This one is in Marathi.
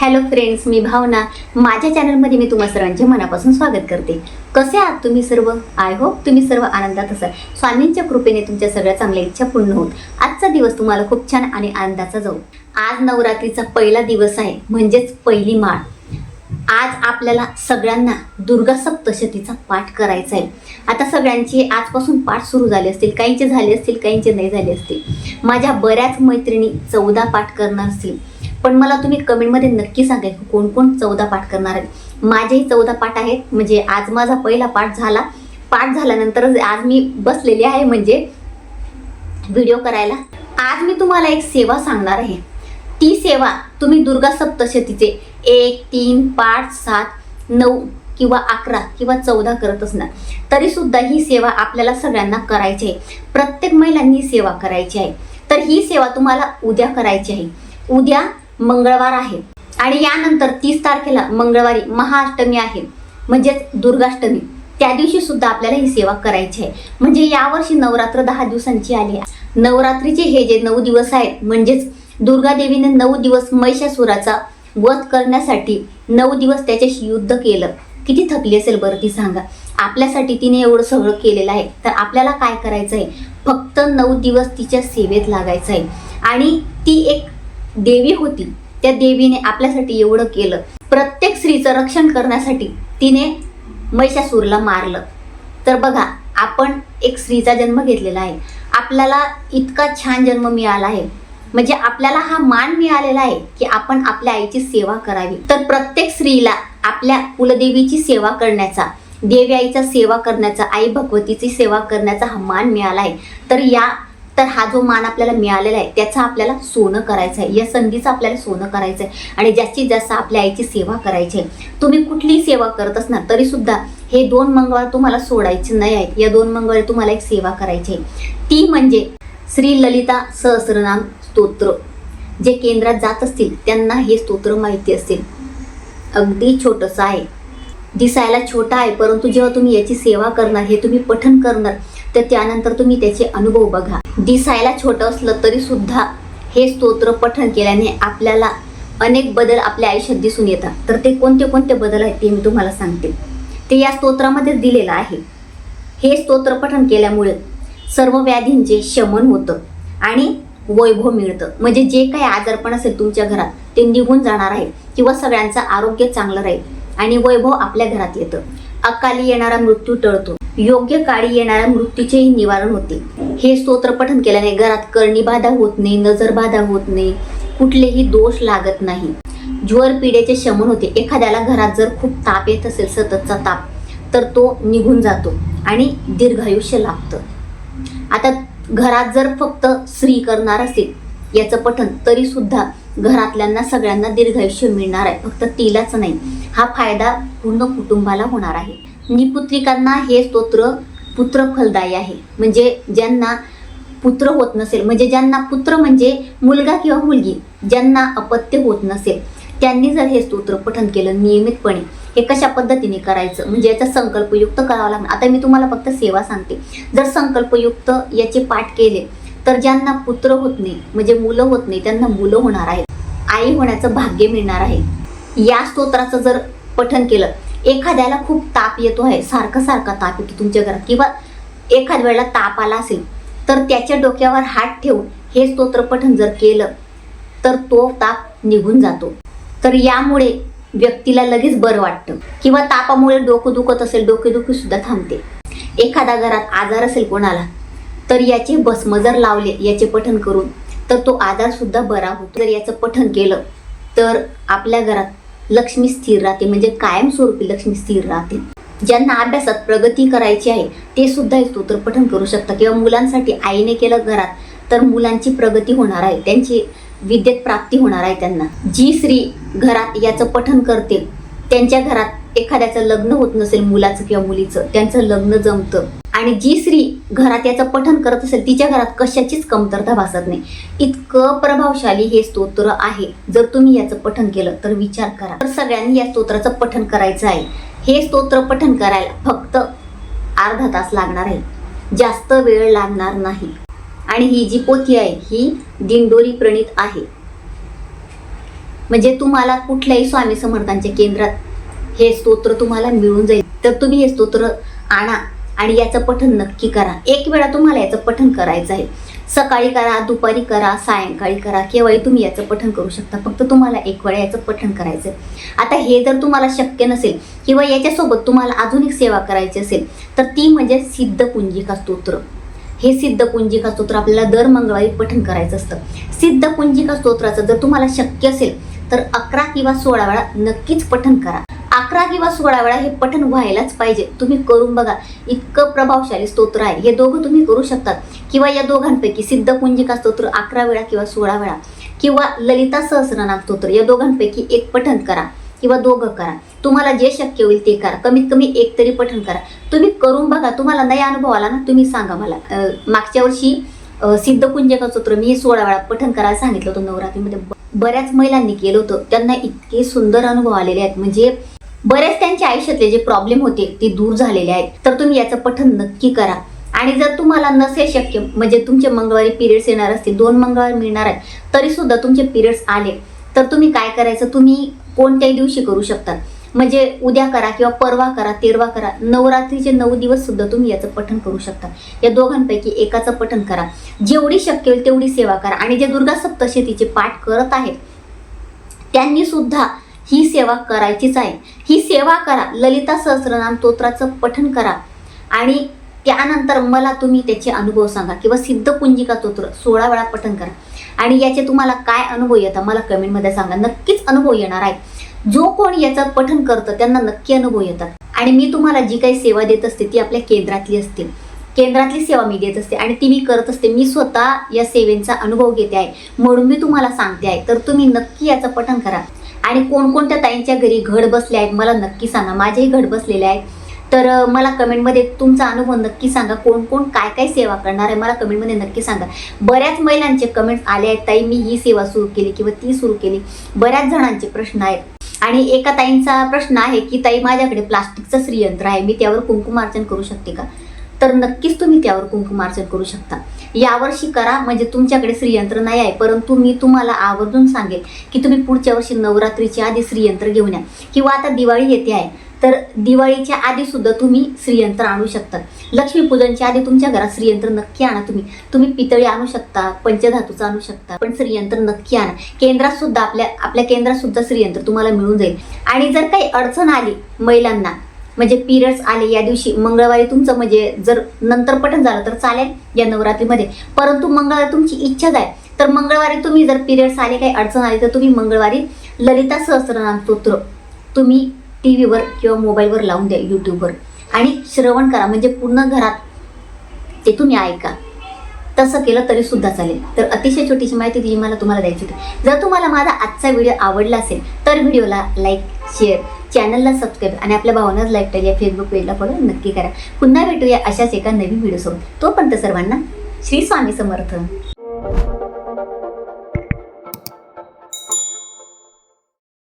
हॅलो फ्रेंड्स मी भावना. माझ्या चॅनलमध्ये मी तुम्हा सर्वांचे मनापासून स्वागत करते. कसे आहात तुम्ही सर्व? आय होप तुम्ही सर्व आनंदात असाल. स्वामींच्या कृपेने तुमच्या सगळ्या चांगल्या इच्छा पूर्ण होत. आजचा दिवस तुम्हाला खूप छान आणि आनंदाचा जाऊ. आज नवरात्रीचा पहिला दिवस आहे म्हणजेच पहिली माळ. आज आपल्याला सगळ्यांना दुर्गा सप्तशतीचा पाठ करायचा आहे. आता सगळ्यांचे आजपासून पाठ सुरू झाले असतील काहींचे झाले असतील काहींचे नाही झाले असतील. माझ्या बऱ्याच मैत्रिणी चौदा पाठ करणार असतील. पण मला तुम्ही कमेंटमध्ये नक्की सांगा की कोण कोण चौदा पाठ करणार आहेत. माझेही चौदा पाठ आहेत म्हणजे आज माझा पहिला पाठ झाला. पाठ झाल्यानंतर आज मी बसलेली आहे म्हणजे व्हिडिओ करायला. आज मी तुम्हाला एक सेवा सांगणार आहे. ती सेवा तुम्ही दुर्गा सप्तशतीचे एक तीन पाच सात नऊ किंवा अकरा किंवा चौदा करत असणार. तरी सुद्धा ही सेवा आपल्याला सगळ्यांना करायची आहे. प्रत्येक महिलांनी सेवा करायची आहे. तर ही सेवा तुम्हाला उद्या करायची आहे. उद्या मंगळवार आहे. आणि यानंतर तीस तारखेला मंगळवारी महाअष्टमी आहे. म्हणजेच दुर्गाष्टमी. त्या दिवशी सुद्धा आपल्याला ही सेवा करायची आहे. म्हणजे यावर्षी नवरात्र दहा दिवसांची आली आहे. नवरात्रीचे हे जे नऊ दिवस आहेत म्हणजेच दुर्गा देवीने नऊ दिवस महिषासुराचा वध करण्यासाठी नऊ दिवस त्याच्याशी युद्ध केलं. किती थकली असेल बरं ती सांगा. आपल्यासाठी तिने एवढं सगळं केलेलं आहे. तर आपल्याला काय करायचं आहे फक्त नऊ दिवस तिच्या सेवेत लागायचं आहे आणि ती एक देवी होती. त्या देवीने आपल्यासाठी एवढं केलं. प्रत्येक स्त्रीचं रक्षण करण्यासाठी तिने महिषासूरला मारलं. तर बघा आपण एक स्त्रीचा जन्म घेतलेला आहे. आपल्याला इतका छान जन्म मिळाला आहे. म्हणजे आपल्याला हा मान मिळालेला आहे की आपण आपल्या आईची सेवा करावी. तर प्रत्येक स्त्रीला आपल्या कुलदेवीची सेवा करण्याचा देवी आईचा सेवा करण्याचा आई भगवतीची सेवा करण्याचा हा मान मिळाला आहे. तर या तर हा जो मान आपल्याला मिळालेला आहे त्याचा आपल्याला सोनं करायचं आहे. या संधीचं आपल्याला सोनं करायचं आहे आणि जास्तीत जास्त आपल्या आईची सेवा करायची आहे. तुम्ही कुठलीही सेवा करत असणार तरी सुद्धा हे दोन मंगळवार तुम्हाला सोडायचे नाही आहेत. या दोन मंगळवारी तुम्हाला एक सेवा करायची आहे. ती म्हणजे श्री ललिता सहस्रनाम स्तोत्र. जे केंद्रात जात असतील त्यांना हे स्तोत्र माहिती असतील. अगदी छोटंसं आहे. दिसायला छोटा आहे परंतु जेव्हा तुम्ही याची सेवा करणार हे तुम्ही पठन करणार तर त्यानंतर तुम्ही त्याचे अनुभव बघा. दिसायला छोटं असलं तरी सुद्धा हे स्तोत्र पठण केल्याने आपल्याला अनेक बदल आपल्या आयुष्यात दिसून येतात. तर ते कोणते कोणते बदल आहेत ते मी तुम्हाला सांगते. ते या स्तोत्रामध्येच दिलेलं आहे. हे स्तोत्र पठण केल्यामुळे सर्व व्याधींचे शमन होतं आणि वैभव मिळतं. म्हणजे जे काही आजारपण असेल तुमच्या घरात ते निघून जाणार आहे किंवा सगळ्यांचं आरोग्य चांगलं राहील आणि वैभव आपल्या घरात येतं. अकाली येणारा मृत्यू टळतो. योग्य काळी येणाऱ्या मृत्यूचेही निवारण होते. हे स्तोत्र पठन केल्याने घरात करणी बाधा होत नाही नजर बाधा होत नाही कुठलेही दोष लागत नाही. ज्वर पिढ्याचे शमन होते. एखाद्याला घरात जर खूप ताप येत असेल सततचा ताप तर तो निघून जातो आणि दीर्घायुष्य लाभतं. आता घरात जर फक्त स्त्री करणार असेल याचं पठन तरी सुद्धा घरातल्यांना सगळ्यांना दीर्घायुष्य मिळणार आहे. फक्त तिलाच नाही हा फायदा पूर्ण कुटुंबाला होणार आहे. निपुत्रिकांना हे स्तोत्र पुत्र फलदायी आहे. म्हणजे ज्यांना पुत्र होत नसेल म्हणजे ज्यांना पुत्र म्हणजे मुलगा किंवा मुलगी ज्यांना अपत्य होत नसेल त्यांनी जर हे स्तोत्र पठन केलं नियमितपणे हे कशा पद्धतीने करायचं? म्हणजे याचा संकल्पयुक्त करावा लागणार. आता मी तुम्हाला फक्त सेवा सांगते. जर संकल्पयुक्त याचे पाठ केले तर ज्यांना पुत्र होत नाही म्हणजे मुलं होत नाही त्यांना मुलं होणार आहेत. आई होण्याचं भाग्य मिळणार आहे. या स्तोत्राचं जर पठन केलं एखाद्याला खूप ताप येतो आहे सारखा सारखा ताप येतो तुमच्या घरात. किंवा एखाद्या वेळेला ताप आला असेल तर त्याच्या डोक्यावर हात ठेवून हे स्तोत्रपठन जर केलं तर तो ताप निघून जातो. तर यामुळे व्यक्तीला लगेच बरं वाटतं. किंवा तापामुळे डोकं दुखत असेल डोकेदुखी सुद्धा थांबते. एखाद्या घरात आजार असेल कोणाला तर याचे भस्म जर लावले याचे पठन करून तर तो आजार सुद्धा बरा होतो. जर याचं पठन केलं तर आपल्या घरात लक्ष्मी स्थिर राहते म्हणजे कायमस्वरूपी लक्ष्मी स्थिर राहते. ज्यांना अभ्यासात प्रगती करायची आहे ते सुद्धा हे स्तोत्र पठन करू शकतात. किंवा मुलांसाठी आईने केलं घरात तर मुलांची प्रगती होणार आहे. त्यांची विद्येत प्राप्ती होणार आहे त्यांना. जी स्त्री घरात याचं पठन करते त्यांच्या घरात एखाद्याचं लग्न होत नसेल मुलाचं किंवा मुलीचं त्यांचं लग्न जमतं. आणि जी स्त्री घरात याचं पठन करत असेल तिच्या घरात कशाचीच कमतरता भासत नाही. इतकं प्रभावशाली हे स्तोत्र आहे. जर तुम्ही याचं पठन केलं तर विचार करा. तर सगळ्यांनी या स्तोत्राचं पठन करायचं आहे. हे स्तोत्र पठन करायला फक्त अर्धा तास लागणार आहे. जास्त वेळ लागणार नाही. आणि ही जी पोथी आहे ही दिंडोरी प्रणित आहे. म्हणजे तुम्हाला कुठल्याही स्वामी समर्थांच्या केंद्रात हे स्तोत्र तुम्हाला मिळून जाईल. तर तुम्ही हे स्तोत्र आणा आणि याचं पठन नक्की करा. एक वेळा तुम्हाला याचं पठन करायचं आहे. सकाळी करा दुपारी करा सायंकाळी करा केव्हाही तुम्ही याचं पठन करू शकता. फक्त तुम्हाला एक वेळा याचं पठन करायचं आता हे जर तुम्हाला शक्य नसेल किंवा याच्यासोबत तुम्हाला अजून एक सेवा करायची असेल तर ती म्हणजे सिद्ध कुंजिका स्तोत्र. हे सिद्ध कुंजिका स्तोत्र आपल्याला दर मंगळवारी पठन करायचं असतं. सिद्ध कुंजिका स्तोत्राचं जर तुम्हाला शक्य असेल तर अकरा किंवा सोळा वेळा नक्कीच पठन करा. अकरा किंवा सोळा वेळा हे पठण व्हायलाच पाहिजे. तुम्ही करून बघा. इतकं प्रभावशाली स्तोत्र आहे. हे दोघं तुम्ही करू शकतात. किंवा या दोघांपैकी सिद्ध पुंजिका स्तोत्र अकरा वेळा किंवा सोळा वेळा. किंवा ललिता सहस्रनाम स्तोत्र. या दोघांपैकी एक पठण करा किंवा दोघं करा. तुम्हाला जे शक्य होईल ते करा. कमीत कमी एक तरी पठण करा. तुम्ही करून बघा. तुम्हाला नाही अनुभव आला ना तुम्ही सांगा मला. मागच्या वर्षी सिद्ध पुंजिका स्तोत्र मी सोळा वेळा पठण करायला सांगितलं होतं नवरात्रीमध्ये. बऱ्याच महिलांनी केलं होतं. त्यांना इतके सुंदर अनुभव आलेले आहेत. म्हणजे बरेच त्यांच्या आयुष्यातले जे प्रॉब्लेम होते ते दूर झालेले आहेत. तर तुम्ही याचं पठन नक्की करा. आणि जर तुम्हाला नसेल शक्य म्हणजे तुमचे मंगळवारी पिरियड्स येणार असतील दोन मंगळवार मिळणार आहेत तरी सुद्धा तुमचे पिरियड्स आले. तर तुम्ही काय करायचं? तुम्ही कोणत्याही दिवशी करू शकता. म्हणजे उद्या करा किंवा परवा करा तेरवा करा नवरात्रीचे नऊ दिवस सुद्धा तुम्ही याचं पठण करू शकता. या दोघांपैकी एकाचं पठण करा. जेवढी शक्य होईल तेवढी सेवा करा. आणि जे दुर्गा सप्तशतीचे पाठ करत आहेत त्यांनी सुद्धा ही सेवा करायचीच आहे. ही सेवा करा. ललिता सहस्रनाम स्तोत्राचं पठन करा. आणि त्यानंतर मला तुम्ही त्याचे अनुभव सांगा किंवा सिद्धपुंजिका स्तोत्र सोळा वेळा पठन करा. आणि याचे तुम्हाला काय अनुभव येतात मला कमेंटमध्ये सांगा. नक्कीच अनुभव येणार आहे. जो कोण याचं पठन करतं त्यांना नक्की अनुभव येतात. आणि मी तुम्हाला जी काही सेवा देत असते ती आपल्या केंद्रातली असते. केंद्रातली सेवा मी देत असते आणि ती मी करत असते. मी स्वतः या सेवेचा अनुभव घेते आहे. म्हणून मी तुम्हाला सांगते आहे. तर तुम्ही नक्की याचं पठन करा. आणि कोणकोणत्या ताईंच्या घरी घड बसले आहेत मला नक्की सांगा. माझेही घड बसलेले आहेत. तर मला कमेंटमध्ये तुमचा अनुभव नक्की सांगा. कोण कोण काय काय सेवा करणार आहे मला कमेंटमध्ये नक्की सांगा. बऱ्याच महिलांचे कमेंट्स आले आहेत ताई मी ही सेवा सुरू केली किंवा ती सुरू केली. बऱ्याच जणांचे प्रश्न आहेत. आणि एका ताईंचा प्रश्न आहे की ताई माझ्याकडे प्लास्टिकचं श्रीयंत्र आहे मी त्यावर कुंकुमार्चन करू शकते का? तर नक्कीच तुम्ही त्यावर कुंकुमार्चन करू शकता. यावर्षी करा म्हणजे तुमच्याकडे श्रीयंत्र नाही आहे परंतु मी तुम्हाला आवर्जून सांगेल की तुम्ही पुढच्या वर्षी नवरात्रीच्या आधी श्रीयंत्र घेऊन या. किंवा आता दिवाळी येते आहे तर दिवाळीच्या आधी सुद्धा तुम्ही श्रीयंत्र आणू शकता. लक्ष्मीपूजनच्या आधी तुमच्या घरात श्रीयंत्र नक्की आणा तुम्ही. तुम्ही पितळी आणू शकता पंचधातूचं आणू शकता पण श्रीयंत्र नक्की आणा. केंद्रात सुद्धा आपल्या आपल्या केंद्रात सुद्धा श्रीयंत्र तुम्हाला मिळून जाईल. आणि जर काही अडचण आली महिलांना म्हणजे पिरियड्स आले या दिवशी. मंगळवारी तुमचं म्हणजे जर नंतर पठण झालं तर चालेल या नवरात्रीमध्ये. परंतु मंगळवारी तुमची इच्छाच आहे. तर मंगळवारी तुम्ही जर पिरियड्स आले काही अडचण आली तर तुम्ही मंगळवारी ललिता सहस्रनाम स्तोत्र तुम्ही टी व्हीवर किंवा मोबाईलवर लावून द्या यूट्यूबवर आणि श्रवण करा. म्हणजे पूर्ण घरात ते तुम्ही ऐका. तसं केलं तरी सुद्धा चालेल. तर अतिशय छोटीशी माहिती जी मला तुम्हाला द्यायची होती. जर तुम्हाला माझा आजचा व्हिडिओ आवडला असेल तर व्हिडिओला लाईक शेअर चॅनलला सबस्क्राईब आणि आपल्या भावनाच लाईक टाईल या फेसबुक पेजला फॉलो नक्की करा. पुन्हा भेटूया अशाच एका नवीन व्हिडिओसोबत तोपर्यंत सर्वांना श्री स्वामी समर्थ.